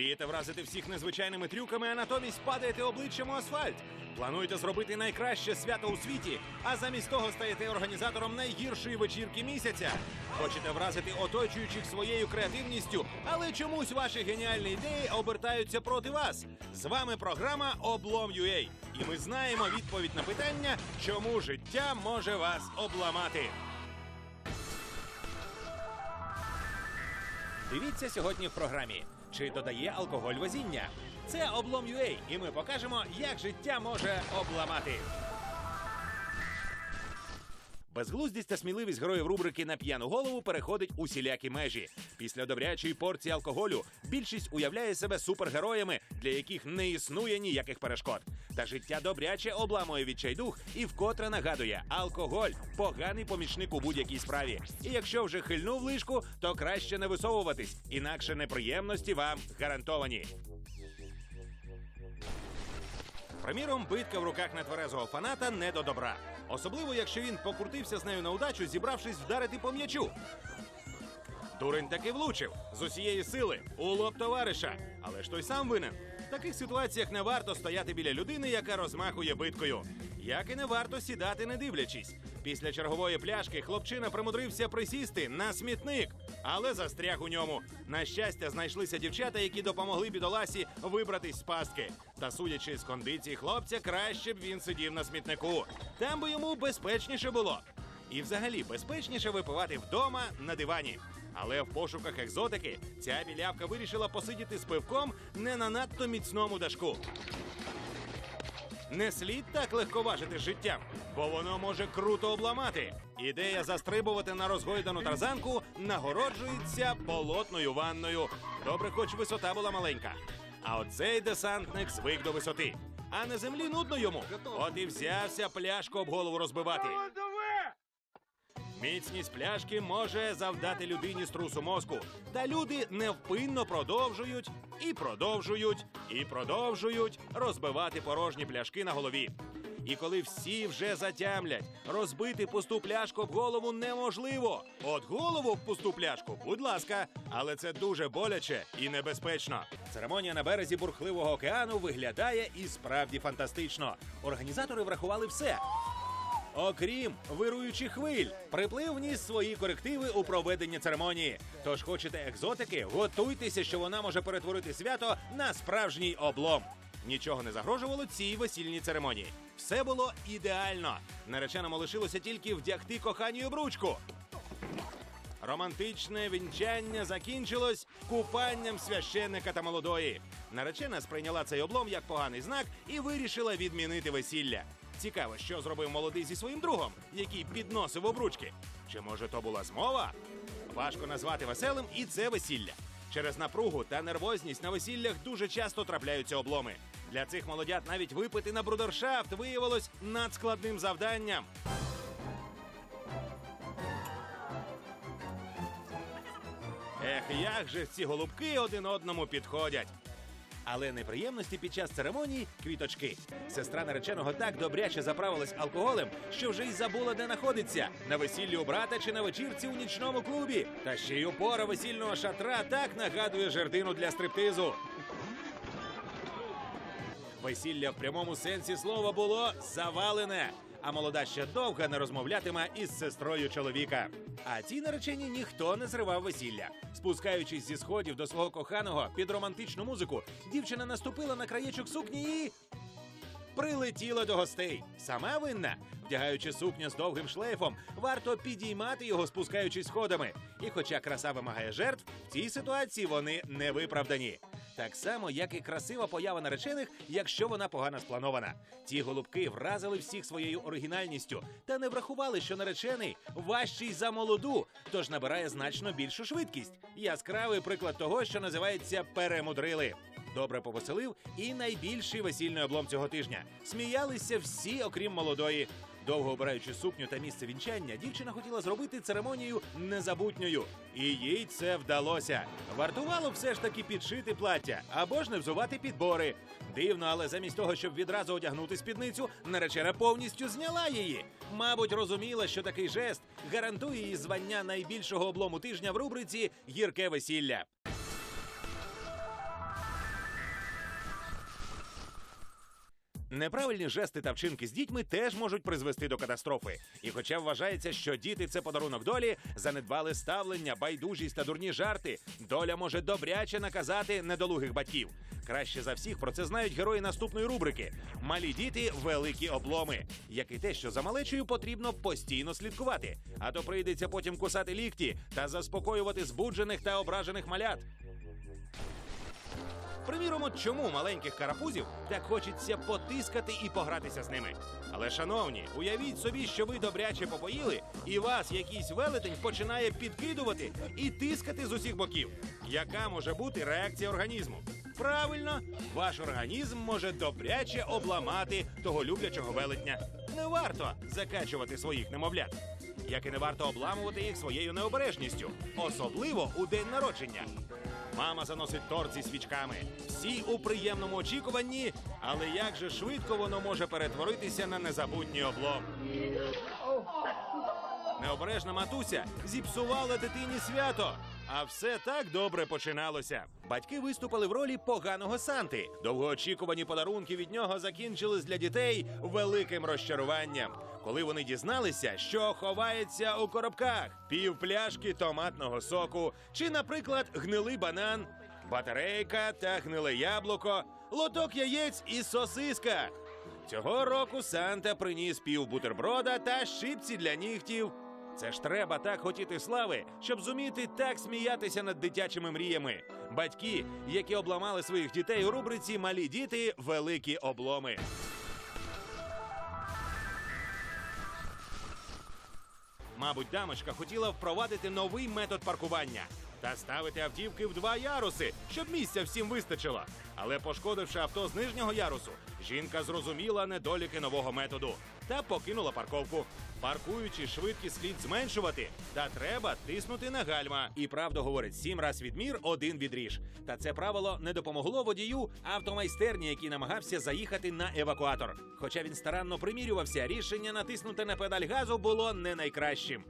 Мрієте вразити всіх незвичайними трюками, а натомість падаєте обличчям у асфальт. Плануєте зробити найкраще свято у світі, а замість того стаєте організатором найгіршої вечірки місяця. Хочете вразити оточуючих своєю креативністю, але чомусь ваші геніальні ідеї обертаються проти вас. З вами програма Облом.ua. І ми знаємо відповідь на питання, чому життя може вас обламати. Дивіться сьогодні в програмі. Чи додає алкоголь везіння? Це облом.ua, і ми покажемо, як життя може обламати. Безглуздість та сміливість героїв рубрики на п'яну голову переходить усілякі межі. Після добрячої порції алкоголю більшість уявляє себе супергероями, для яких не існує ніяких перешкод. Та життя добряче обламує відчайдух і вкотре нагадує: алкоголь поганий помічник у будь-якій справі. І якщо вже хильнув лишку, то краще не висовуватись, інакше неприємності вам гарантовані. Приміром, битка в руках нетверезого фаната не до добра. Особливо, якщо він покрутився з нею на удачу, зібравшись вдарити по м'ячу. Турень таки влучив з усієї сили у лоб товариша, але ж той сам винен. В таких ситуаціях не варто стояти біля людини, яка розмахує биткою. Як і не варто сідати, не дивлячись. Після чергової пляшки хлопчина примудрився присісти на смітник, але застряг у ньому. На щастя, знайшлися дівчата, які допомогли бідоласі вибратись з пастки. Та судячи з кондиції хлопця, краще б він сидів на смітнику. Там би йому безпечніше було. І взагалі безпечніше випивати вдома на дивані. Але в пошуках екзотики ця білявка вирішила посидіти з пивком не на надто міцному дашку. Не слід так легковажити життям, бо воно може круто обламати. Ідея застрибувати на розгойдану тарзанку нагороджується болотною ванною. Добре, хоч висота була маленька. А оцей десантник звик до висоти. А на землі нудно йому. От і взявся пляшку об голову розбивати. Міцність пляшки може завдати людині струсу мозку. Та люди невпинно продовжують і продовжують і продовжують розбивати порожні пляшки на голові. І коли всі вже затямлять, розбити пусту пляшку об голову неможливо. От голову в пусту пляшку, будь ласка, але це дуже боляче і небезпечно. Церемонія на березі бурхливого океану виглядає і справді фантастично. Організатори врахували все. Окрім вируючих хвиль, приплив вніс свої корективи у проведенні церемонії. Тож хочете екзотики, готуйтеся, що вона може перетворити свято на справжній облом. Нічого не загрожувало цій весільній церемонії. Все було ідеально. Нареченому лишилося тільки вдягти коханію обручку. Романтичне вінчання закінчилось купанням священника та молодої. Наречена сприйняла цей облом як поганий знак і вирішила відмінити весілля. Цікаво, що зробив молодий зі своїм другом, який підносив обручки. Чи може то була змова? Важко назвати веселим і це весілля. Через напругу та нервозність на весіллях дуже часто трапляються обломи. Для цих молодят навіть випити на брудершафт виявилось надскладним завданням. Ех, як же ці голубки один одному підходять. Але неприємності під час церемонії квіточки. Сестра нареченого так добряче заправилась алкоголем, що вже й забула, де знаходиться на весіллі у брата чи на вечірці у нічному клубі. Та ще й опора весільного шатра так нагадує жердину для стриптизу. Весілля в прямому сенсі слова було завалене. А молода ще довго не розмовлятиме із сестрою чоловіка. А цій нареченій ніхто не зривав весілля. Спускаючись зі сходів до свого коханого під романтичну музику, дівчина наступила на краєчок сукні і прилетіла до гостей. Сама винна, вдягаючи сукню з довгим шлейфом, варто підіймати його, спускаючись сходами. І хоча краса вимагає жертв, в цій ситуації вони не виправдані. Так само, як і красива поява наречених, якщо вона погано спланована. Ці голубки вразили всіх своєю оригінальністю та не врахували, що наречений важчий за молоду, тож набирає значно більшу швидкість. Яскравий приклад того, що називається перемудрили. Добре повеселив і найбільший весільний облом цього тижня. Сміялися всі, окрім молодої. Довго обираючи сукню та місце вінчання, дівчина хотіла зробити церемонію незабутньою. І їй це вдалося. Вартувало все ж таки підшити плаття або ж не взувати підбори. Дивно, але замість того, щоб відразу одягнути спідницю, наречена повністю зняла її. Мабуть, розуміла, що такий жест гарантує їй звання найбільшого облому тижня в рубриці Гірке весілля. Неправильні жести та вчинки з дітьми теж можуть призвести до катастрофи. І хоча вважається, що діти це подарунок долі, занедбали ставлення, байдужість та дурні жарти, доля може добряче наказати недолугих батьків. Краще за всіх про це знають герої наступної рубрики: малі діти, великі обломи. Як і те, що за малечою потрібно постійно слідкувати, а то прийдеться потім кусати лікті та заспокоювати збуджених та ображених малят. Приміром, чому маленьких карапузів так хочеться потискати і погратися з ними. Але, шановні, уявіть собі, що ви добряче попоїли, і вас якийсь велетень починає підкидувати і тискати з усіх боків. Яка може бути реакція організму? Правильно, ваш організм може добряче обламати того люблячого велетня. Не варто закачувати своїх немовлят. Як і не варто обламувати їх своєю необережністю, особливо у день народження. Мама заносить торт зі свічками. Всі у приємному очікуванні, але як же швидко воно може перетворитися на незабутній облом. Необережна матуся зіпсувала дитині свято. А все так добре починалося. Батьки виступили в ролі поганого Санти. Довгоочікувані подарунки від нього закінчились для дітей великим розчаруванням. Коли вони дізналися, що ховається у коробках пів пляшки томатного соку, чи, наприклад, гнилий банан, батарейка та гниле яблуко, лоток яєць і сосиска. Цього року Санта приніс пів бутерброда та щипці для нігтів. Це ж треба так хотіти слави, щоб зуміти так сміятися над дитячими мріями. Батьки, які обламали своїх дітей у рубриці Малі діти великі обломи. Мабуть, дамочка хотіла впровадити новий метод паркування та ставити автівки в два яруси, щоб місця всім вистачило. Але пошкодивши авто з нижнього ярусу, жінка зрозуміла недоліки нового методу та покинула парковку. Паркуючи, швидкість слід зменшувати, та треба тиснути на гальма. І правда говорить: сім раз відмір, один відріж. Та це правило не допомогло водію автомайстерні, який намагався заїхати на евакуатор. Хоча він старанно примірювався, рішення натиснути на педаль газу було не найкращим.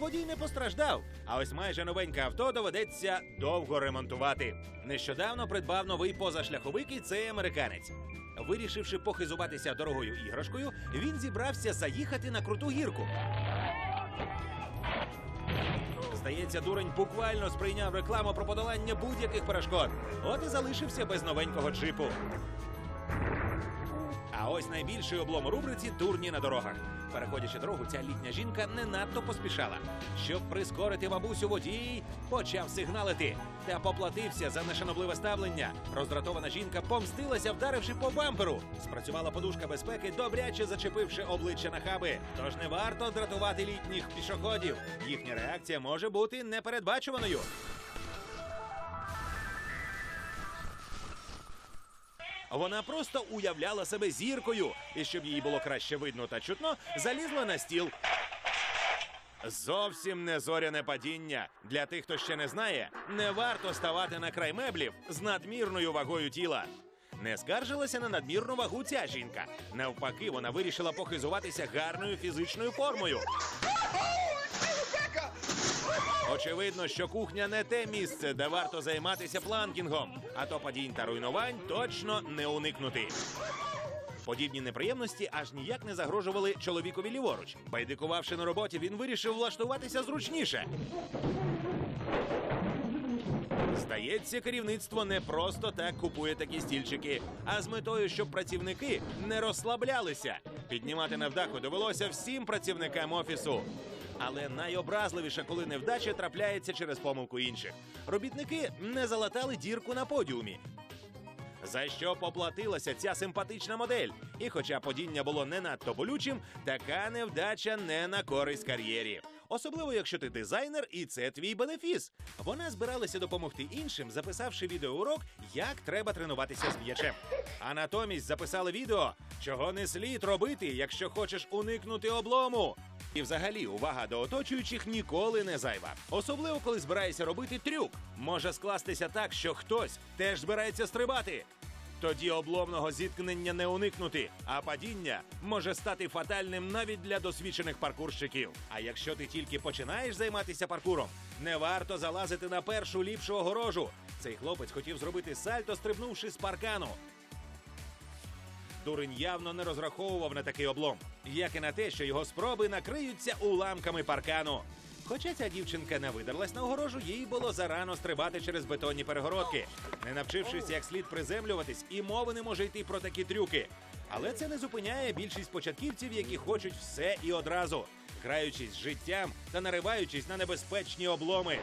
Водій не постраждав, а ось майже новеньке авто доведеться довго ремонтувати. Нещодавно придбав новий позашляховик і цей американець. Вирішивши похизуватися дорогою іграшкою, він зібрався заїхати на круту гірку. Здається, дурень буквально сприйняв рекламу про подолання будь-яких перешкод. От і залишився без новенького джипу. А ось найбільший облом у рубриці дурні на дорогах. Переходячи дорогу, ця літня жінка не надто поспішала. Щоб прискорити бабусю водій, почав сигналити та поплатився за нешанобливе ставлення. Роздратована жінка помстилася, вдаривши по бамперу. Спрацювала подушка безпеки, добряче зачепивши обличчя на хаби. Тож не варто дратувати літніх пішоходів. Їхня реакція може бути непередбачуваною. Вона просто уявляла себе зіркою, і щоб їй було краще видно та чутно, залізла на стіл. Зовсім не зоряне падіння. Для тих, хто ще не знає, не варто ставати на край меблів з надмірною вагою тіла. Не скаржилася на надмірну вагу ця жінка. Навпаки, вона вирішила похизуватися гарною фізичною формою. Очевидно, що кухня не те місце, де варто займатися планкінгом, а то падінь та руйнувань точно не уникнути. Подібні неприємності аж ніяк не загрожували чоловікові ліворуч. Байдикувавши на роботі, він вирішив влаштуватися зручніше. Здається, керівництво не просто так купує такі стільчики, а з метою, щоб працівники не розслаблялися. Піднімати невдаху довелося всім працівникам офісу. Але найобразливіше, коли невдача трапляється через помилку інших. Робітники не залатали дірку на подіумі. За що поплатилася ця симпатична модель? І хоча падіння було не надто болючим, така невдача не на користь кар'єрі. Особливо, якщо ти дизайнер і це твій бенефіс. Вона збиралася допомогти іншим, записавши відеоурок, як треба тренуватися з м'ячем. А натомість записали відео, чого не слід робити, якщо хочеш уникнути облому. І взагалі увага до оточуючих ніколи не зайва. Особливо, коли збираєшся робити трюк. Може скластися так, що хтось теж збирається стрибати. Тоді обломного зіткнення не уникнути, а падіння може стати фатальним навіть для досвідчених паркурщиків. А якщо ти тільки починаєш займатися паркуром, не варто залазити на першу ліпшу огорожу. Цей хлопець хотів зробити сальто, стрибнувши з паркану. дурень явно не розраховував на такий облом, як і на те, що його спроби накриються уламками паркану. Хоча ця дівчинка не видерлась на огорожу, їй було зарано стрибати через бетонні перегородки. Не навчившись як слід приземлюватись, і мови не може йти про такі трюки. Але це не зупиняє більшість початківців, які хочуть все і одразу, граючись з життям та нариваючись на небезпечні обломи.